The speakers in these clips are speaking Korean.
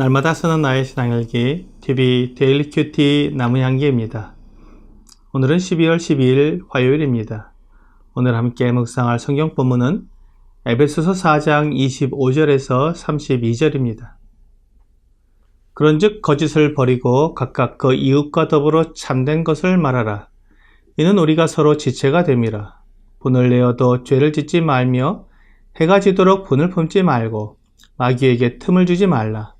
날마다 쓰는 나의 신앙일기 TV 데일리 큐티 나무향기입니다. 오늘은 12월 12일 화요일입니다. 오늘 함께 묵상할 성경 본문은 에베소서 4장 25절에서 32절입니다. 그런즉 거짓을 버리고 각각 그 이웃과 더불어 참된 것을 말하라. 이는 우리가 서로 지체가 됨이라. 분을 내어도 죄를 짓지 말며 해가 지도록 분을 품지 말고 마귀에게 틈을 주지 말라.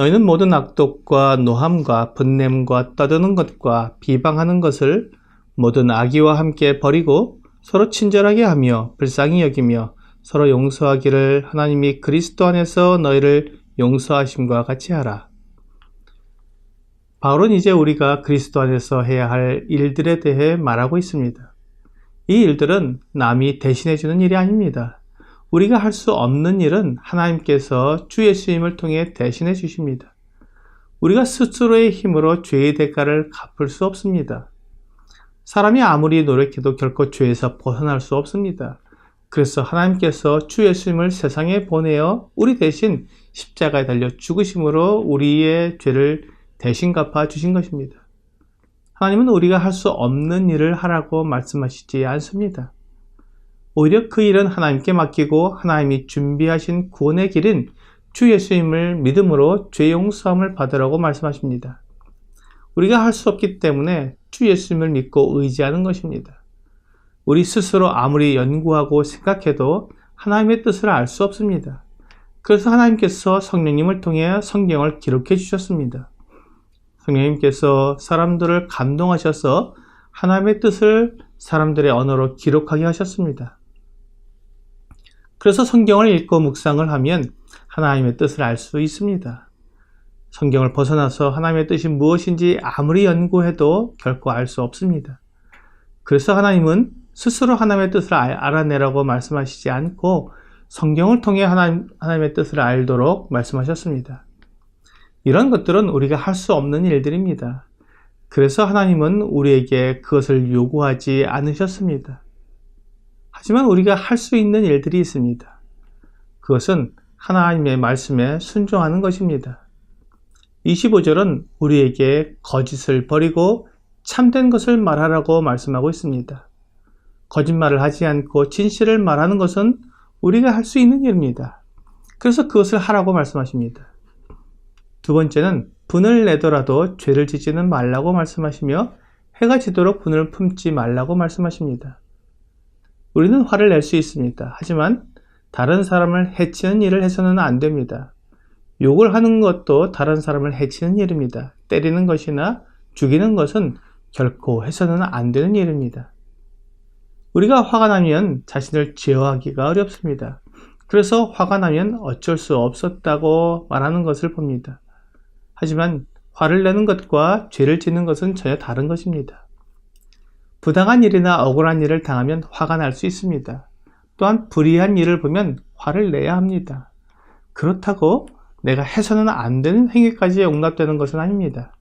너희는 모든 악독과 노함과 분냄과 떠드는 것과 비방하는 것을 모든 악의와 함께 버리고 서로 친절하게 하며 불쌍히 여기며 서로 용서하기를 하나님이 그리스도 안에서 너희를 용서하심과 같이 하라. 바울은 이제 우리가 그리스도 안에서 해야 할 일들에 대해 말하고 있습니다. 이 일들은 남이 대신해주는 일이 아닙니다. 우리가 할 수 없는 일은 하나님께서 주 예수님을 통해 대신해 주십니다. 우리가 스스로의 힘으로 죄의 대가를 갚을 수 없습니다. 사람이 아무리 노력해도 결코 죄에서 벗어날 수 없습니다. 그래서 하나님께서 주 예수님을 세상에 보내어 우리 대신 십자가에 달려 죽으심으로 우리의 죄를 대신 갚아 주신 것입니다. 하나님은 우리가 할 수 없는 일을 하라고 말씀하시지 않습니다. 오히려 그 일은 하나님께 맡기고 하나님이 준비하신 구원의 길은 주 예수님을 믿음으로 죄 용서함을 받으라고 말씀하십니다. 우리가 할 수 없기 때문에 주 예수님을 믿고 의지하는 것입니다. 우리 스스로 아무리 연구하고 생각해도 하나님의 뜻을 알 수 없습니다. 그래서 하나님께서 성령님을 통해 성경을 기록해 주셨습니다. 성령님께서 사람들을 감동하셔서 하나님의 뜻을 사람들의 언어로 기록하게 하셨습니다. 그래서 성경을 읽고 묵상을 하면 하나님의 뜻을 알 수 있습니다. 성경을 벗어나서 하나님의 뜻이 무엇인지 아무리 연구해도 결코 알 수 없습니다. 그래서 하나님은 스스로 하나님의 뜻을 알아내라고 말씀하시지 않고 성경을 통해 하나님, 하나님의 뜻을 알도록 말씀하셨습니다. 이런 것들은 우리가 할 수 없는 일들입니다. 그래서 하나님은 우리에게 그것을 요구하지 않으셨습니다. 하지만 우리가 할 수 있는 일들이 있습니다. 그것은 하나님의 말씀에 순종하는 것입니다. 25절은 우리에게 거짓을 버리고 참된 것을 말하라고 말씀하고 있습니다. 거짓말을 하지 않고 진실을 말하는 것은 우리가 할 수 있는 일입니다. 그래서 그것을 하라고 말씀하십니다. 두 번째는 분을 내더라도 죄를 짓지는 말라고 말씀하시며 해가 지도록 분을 품지 말라고 말씀하십니다. 우리는 화를 낼 수 있습니다. 하지만 다른 사람을 해치는 일을 해서는 안 됩니다. 욕을 하는 것도 다른 사람을 해치는 일입니다. 때리는 것이나 죽이는 것은 결코 해서는 안 되는 일입니다. 우리가 화가 나면 자신을 제어하기가 어렵습니다. 그래서 화가 나면 어쩔 수 없었다고 말하는 것을 봅니다. 하지만 화를 내는 것과 죄를 짓는 것은 전혀 다른 것입니다. 부당한 일이나 억울한 일을 당하면 화가 날 수 있습니다. 또한 불의한 일을 보면 화를 내야 합니다. 그렇다고 내가 해서는 안 되는 행위까지 용납되는 것은 아닙니다.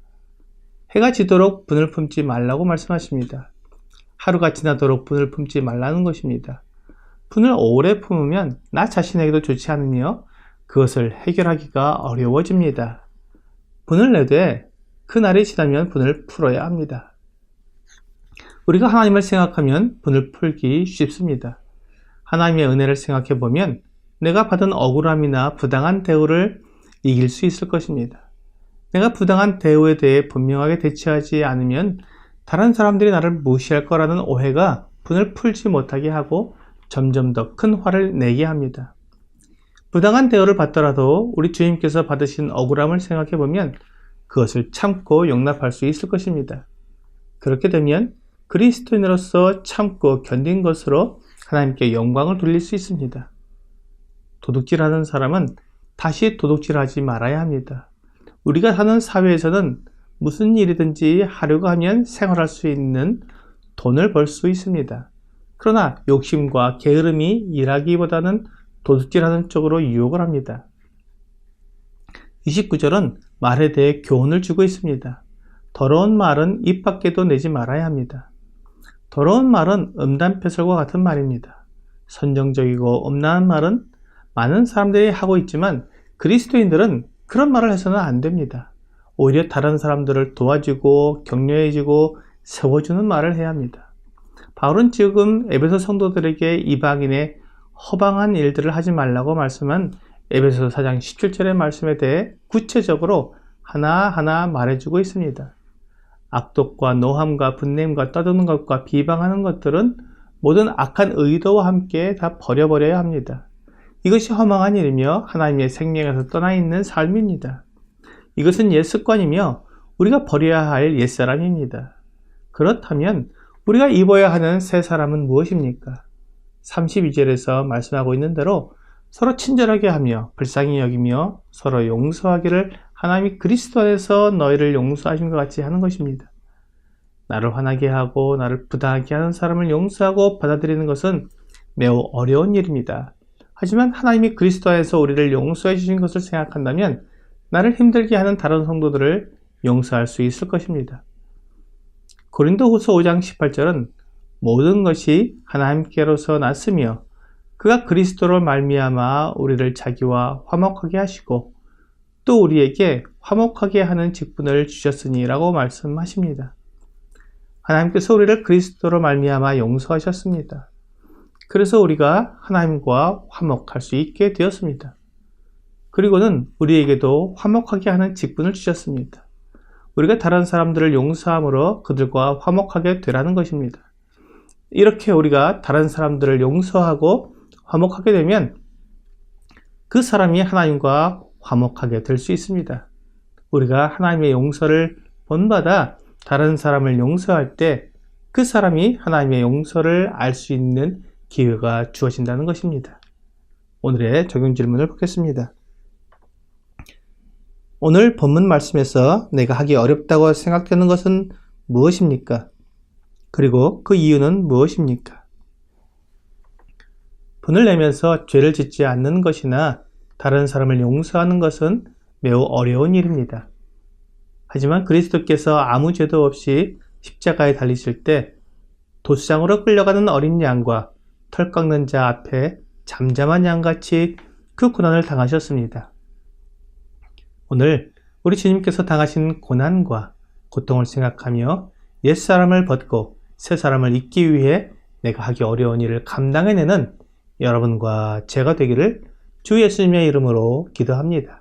해가 지도록 분을 품지 말라고 말씀하십니다. 하루가 지나도록 분을 품지 말라는 것입니다. 분을 오래 품으면 나 자신에게도 좋지 않으며 그것을 해결하기가 어려워집니다. 분을 내되 그날이 지나면 분을 풀어야 합니다. 우리가 하나님을 생각하면 분을 풀기 쉽습니다. 하나님의 은혜를 생각해 보면 내가 받은 억울함이나 부당한 대우를 이길 수 있을 것입니다. 내가 부당한 대우에 대해 분명하게 대처하지 않으면 다른 사람들이 나를 무시할 거라는 오해가 분을 풀지 못하게 하고 점점 더 큰 화를 내게 합니다. 부당한 대우를 받더라도 우리 주님께서 받으신 억울함을 생각해 보면 그것을 참고 용납할 수 있을 것입니다. 그렇게 되면 그리스도인으로서 참고 견딘 것으로 하나님께 영광을 돌릴 수 있습니다. 도둑질하는 사람은 다시 도둑질하지 말아야 합니다. 우리가 사는 사회에서는 무슨 일이든지 하려고 하면 생활할 수 있는 돈을 벌 수 있습니다. 그러나 욕심과 게으름이 일하기보다는 도둑질하는 쪽으로 유혹을 합니다. 29절은 말에 대해 교훈을 주고 있습니다. 더러운 말은 입 밖에도 내지 말아야 합니다. 더러운 말은 음담패설과 같은 말입니다. 선정적이고 음란한 말은 많은 사람들이 하고 있지만 그리스도인들은 그런 말을 해서는 안 됩니다. 오히려 다른 사람들을 도와주고 격려해주고 세워주는 말을 해야 합니다. 바울은 지금 에베소 성도들에게 이방인의 허방한 일들을 하지 말라고 말씀한 에베소 4장 17절의 말씀에 대해 구체적으로 하나하나 말해주고 있습니다. 악독과 노함과 분냄과 떠드는 것과 비방하는 것들은 모든 악한 의도와 함께 다 버려버려야 합니다. 이것이 허망한 일이며 하나님의 생명에서 떠나 있는 삶입니다. 이것은 옛 습관이며 우리가 버려야 할 옛사람입니다. 그렇다면 우리가 입어야 하는 새 사람은 무엇입니까? 32절에서 말씀하고 있는 대로 서로 친절하게 하며 불쌍히 여기며 서로 용서하기를 하나님이 그리스도 안에서 너희를 용서하신 것 같이 하는 것입니다. 나를 화나게 하고 나를 부당하게 하는 사람을 용서하고 받아들이는 것은 매우 어려운 일입니다. 하지만 하나님이 그리스도 안에서 우리를 용서해 주신 것을 생각한다면 나를 힘들게 하는 다른 성도들을 용서할 수 있을 것입니다. 고린도후서 5장 18절은 모든 것이 하나님께로서 났으며 그가 그리스도로 말미암아 우리를 자기와 화목하게 하시고 또 우리에게 화목하게 하는 직분을 주셨으니라고 말씀하십니다. 하나님께서 우리를 그리스도로 말미암아 용서하셨습니다. 그래서 우리가 하나님과 화목할 수 있게 되었습니다. 그리고는 우리에게도 화목하게 하는 직분을 주셨습니다. 우리가 다른 사람들을 용서함으로 그들과 화목하게 되라는 것입니다. 이렇게 우리가 다른 사람들을 용서하고 화목하게 되면 그 사람이 하나님과 화목하게 될 수 있습니다. 우리가 하나님의 용서를 본받아 다른 사람을 용서할 때 그 사람이 하나님의 용서를 알 수 있는 기회가 주어진다는 것입니다. 오늘의 적용 질문을 보겠습니다. 오늘 본문 말씀에서 내가 하기 어렵다고 생각되는 것은 무엇입니까? 그리고 그 이유는 무엇입니까? 분을 내면서 죄를 짓지 않는 것이나 다른 사람을 용서하는 것은 매우 어려운 일입니다. 하지만 그리스도께서 아무 죄도 없이 십자가에 달리실 때 도수장으로 끌려가는 어린 양과 털 깎는 자 앞에 잠잠한 양같이 그 고난을 당하셨습니다. 오늘 우리 주님께서 당하신 고난과 고통을 생각하며 옛사람을 벗고 새사람을 잊기 위해 내가 하기 어려운 일을 감당해내는 여러분과 제가 되기를 주 예수님의 이름으로 기도합니다.